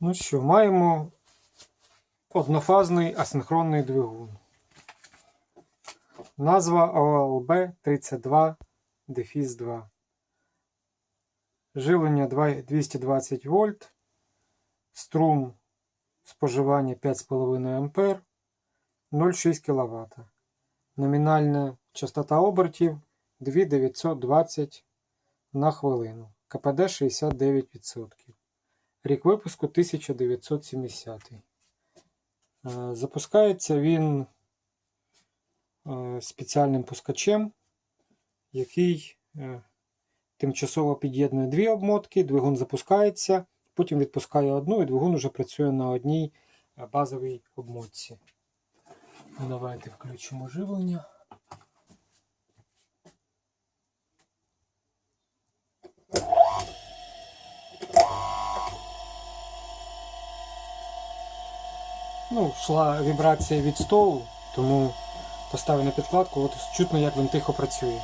Ну що, маємо однофазний асинхронний двигун. Назва OLB 32 дефіс 2. Живлення 220 вольт. Струм споживання 5,5 А. 0,6 кВт. Номінальна частота обертів 2920 на хвилину. КПД 69%. Рік випуску 1970. Е, Запускається він е, спеціальним пускачем, який е, тимчасово під'єднує дві обмотки, двигун запускається, потім відпускає одну, і двигун вже працює на одній базовій обмотці. Давайте включимо живлення. Ну, йшла вібрація від столу, тому поставив на підкладку, от чутно, як він тихо працює.